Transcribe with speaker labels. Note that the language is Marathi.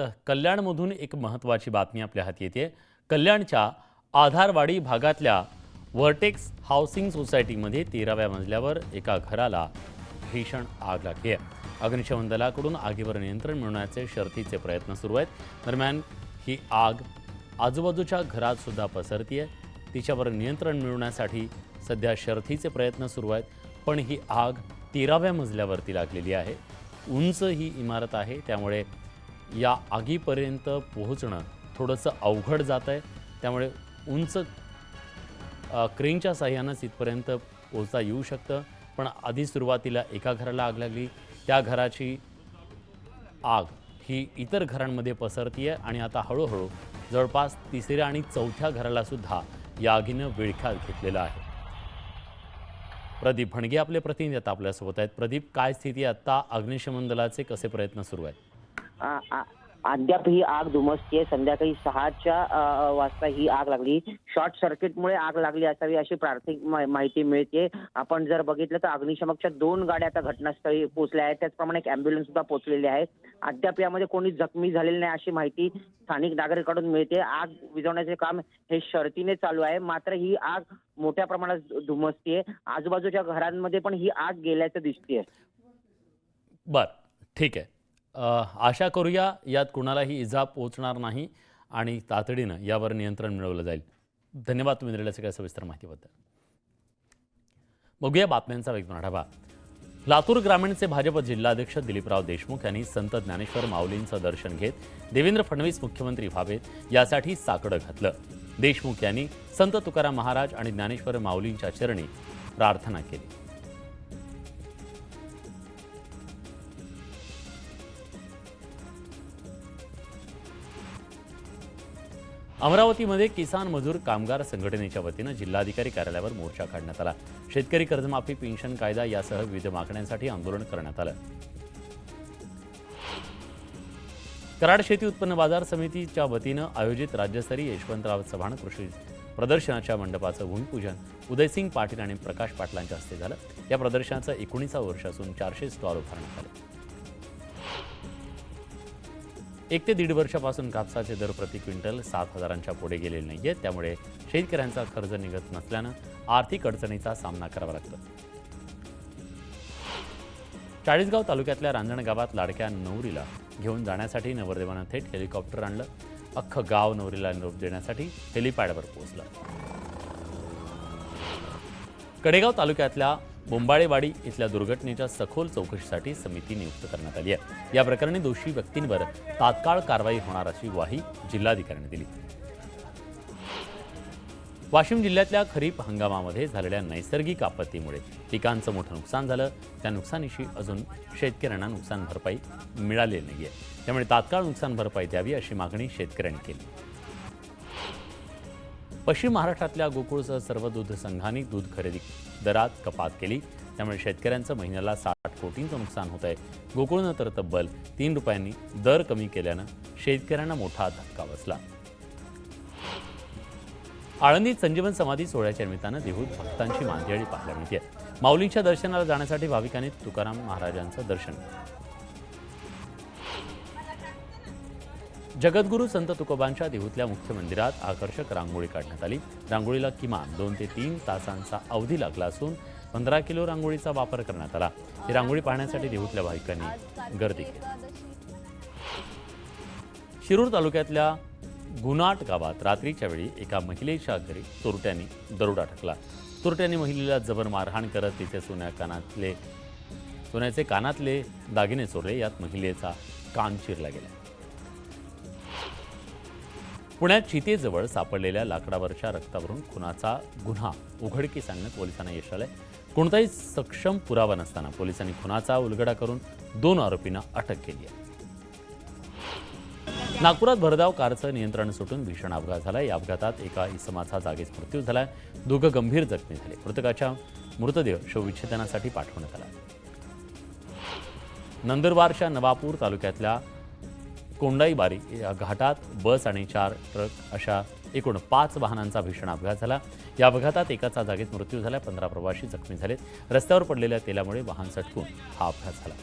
Speaker 1: कल्याणमधून एक महत्त्वाची बातमी आपल्या हाती येते. कल्याणच्या आधारवाडी भागातल्या व्हर्टेक्स हाऊसिंग सोसायटीमध्ये तेराव्या मजल्यावर एका घराला भीषण आग लागली आहे. अग्निशमन दलाकडून आगीवर नियंत्रण मिळवण्याचे शर्थीचे प्रयत्न सुरू आहेत. दरम्यान ही आग आजूबाजूच्या घरात सुद्धा आहे तिच्यावर नियंत्रण मिळवण्यासाठी सध्या शर्थीचे प्रयत्न सुरू आहेत. पण ही आग तेराव्या मजल्यावरती लागलेली आहे. उंच ही इमारत आहे. त्यामुळे या आगीपर्यंत पोहोचणं थोडंसं अवघड जात आहे. त्यामुळे उंच क्रेनच्या साह्यानंच इथपर्यंत पोहोचता येऊ शकतं. पण आधी सुरुवातीला एका घराला आग लागली. त्या घराची आग ही इतर घरांमध्ये पसरती आहे आणि आता हळूहळू जवळपास तिसऱ्या आणि चौथ्या घराला सुद्धा या आगीनं विळख्यात घेतलेला आहे. प्रदीप भणगे आपले प्रतिनिधी आता आपल्यासोबत आहेत. प्रदीप काय स्थिती आहे? आता अग्निशमन दलाचे कसे प्रयत्न सुरू आहेत?
Speaker 2: अद्याप ही आग धुमसतीये संध्याकाळी सहाच्या वाजता ही आग लागली. शॉर्ट सर्किटमुळे आग लागली असावी अशी प्राथमिक माहिती मिळते. आपण जर बघितलं तर अग्निशमकच्या दोन गाड्या आता घटनास्थळी पोहोचल्या आहेत. त्याचप्रमाणे एक अँब्युलन्स सुद्धा पोहोचलेली आहे. अद्याप यामध्ये कोणी जखमी झालेली नाही अशी माहिती स्थानिक नागरिकांकडून मिळते. आग विझवण्याचे काम हे शर्तीने चालू आहे. मात्र ही आग मोठ्या प्रमाणात धुमसतीये आजूबाजूच्या घरांमध्ये पण ही आग गेल्याचं दिसतेय.
Speaker 1: बर. ठीक आहे. आशा करूया यात कुणालाही इजा पोचणार नाही आणि तातडीनं यावर नियंत्रण मिळवलं जाईल. धन्यवाद तुम्ही दिलेल्या सगळ्या सविस्तर माहितीबद्दल. बघूया बातम्यांचा वेगवान आढावा लातूर ग्रामीणचे भाजप जिल्हाध्यक्ष दिलीपराव देशमुख यांनी संत ज्ञानेश्वर माऊलींचं दर्शन घेत देवेंद्र फडणवीस मुख्यमंत्री व्हावेत यासाठी साकडं घातलं. देशमुख यांनी संत तुकाराम महाराज आणि ज्ञानेश्वर माऊलींच्या चरणी प्रार्थना केली. अमरावतीमध्ये किसान मजूर कामगार संघटनेच्या वतीनं जिल्हाधिकारी कार्यालयावर मोर्चा काढण्यात आला. शेतकरी कर्जमाफी पेन्शन कायदा यासह विविध मागण्यांसाठी आंदोलन करण्यात आलं. कराड शेती उत्पन्न बाजार समितीच्या वतीनं आयोजित राज्यस्तरीय यशवंतराव चव्हाण कृषी प्रदर्शनाच्या मंडपाचं भूमिपूजन उदयसिंग पाटील आणि प्रकाश पाटलांच्या हस्ते झालं. या प्रदर्शनाचं एकोणीसा वर्ष असून चारशे स्टॉल उभारण्यात आले. एक ते दीड वर्षापासून कापसाचे दर प्रति क्विंटल सात हजारांच्या पुढे गेलेले नाही आहेत त्यामुळे शेतकऱ्यांचा खर्च निघत नसल्यानं आर्थिक अडचणीचा सामना करावा लागतो. चाळीसगाव तालुक्यातल्या रांजण गावात लाडक्या नवरीला घेऊन जाण्यासाठी नवरदेवानं थेट हेलिकॉप्टर आणलं. अख्खं गाव नवरीला निरोप देण्यासाठी हेलिपॅडवर पोहोचलं. कडेगाव तालुक्यातल्या बोंबाळेवाडी इथल्या दुर्घटनेच्या सखोल चौकशीसाठी समिती नियुक्त करण्यात आली आहे. या प्रकरणी दोषी व्यक्तींवर तात्काळ कारवाई होणार अशी ग्वाही जिल्हाधिकाऱ्यांनी दिली. वाशिम जिल्ह्यातल्या खरीप हंगामामध्ये झालेल्या नैसर्गिक आपत्तीमुळे पिकांचं मोठं नुकसान झालं. त्या नुकसानीशी अजून शेतकऱ्यांना नुकसान भरपाई मिळालेली नाही आहे त्यामुळे तात्काळ नुकसान भरपाई द्यावी अशी मागणी शेतकऱ्यांनी केली. पश्चिम महाराष्ट्रातल्या गोकुळसह सर्व दूध संघांनी दूध खरेदी दरात कपात केली. त्यामुळे शेतकऱ्यांचं महिन्याला साठ कोटींचं नुकसान होत आहे गोकुळनं तर तब्बल तीन रुपयांनी दर कमी केल्यानं शेतकऱ्यांना मोठा धक्का बसला. आळंदीत संजीवन समाधी सोहळ्याच्या निमित्तानं देहूत भक्तांची मांदियाळी पाहायला मिळते माऊलींच्या दर्शनाला जाण्यासाठी भाविकांनी तुकाराम महाराजांचं दर्शन जगद्गुरू संत तुकोबांच्या देहूतल्या मुख्य मंदिरात आकर्षक रांगोळी काढण्यात आली. रांगोळीला किमान दोन ते तीन तासांचा अवधी लागला असून पंधरा किलो रांगोळीचा वापर करण्यात आला. ही रांगोळी पाहण्यासाठी देहूतल्या भाविकांनी गर्दी केली. शिरूर तालुक्यातल्या गुनाट गावात रात्रीच्या वेळी एका महिलेच्या घरी चोरट्यांनी दरोडा टाकला. चोरट्यांनी महिलेला जबर मारहाण करत तिचे सोन्या कानातले सोन्याचे कानातले दागिने चोरले. यात महिलेचा कान चिरला गेला. पुण्यात चितेजवळ सापडलेल्या लाकडावरच्या रक्तावरून खुनाचा गुन्हा. उघडकीस आणण्यात पोलिसांना यश आलंय. कोणताही सक्षम पुरावा नसताना पोलिसांनी खुनाचा उलगडा करून दोन आरोपींना अटक केली आहे. नागपुरात भरधाव कारचं नियंत्रण सुटून भीषण अपघात झाला या अपघातात एका इसमाचा जागीच मृत्यू झालाय. दोघं गंभीर जखमी झाले. मृतकाच्या मृतदेह शवविच्छेदनासाठी पाठवण्यात आला. नंदुरबारच्या नवापूर तालुक्यातल्या कोंडाईबारी या घाटात बस आणि चार ट्रक अशा एकूण पाच वाहनांचा भीषण अपघात झाला. या अपघातात एकाचा जागीच मृत्यू झाला पंधरा प्रवाशी जखमी झालेत. रस्त्यावर पडलेल्या तेलामुळे वाहन सटकून हा अपघात झाला.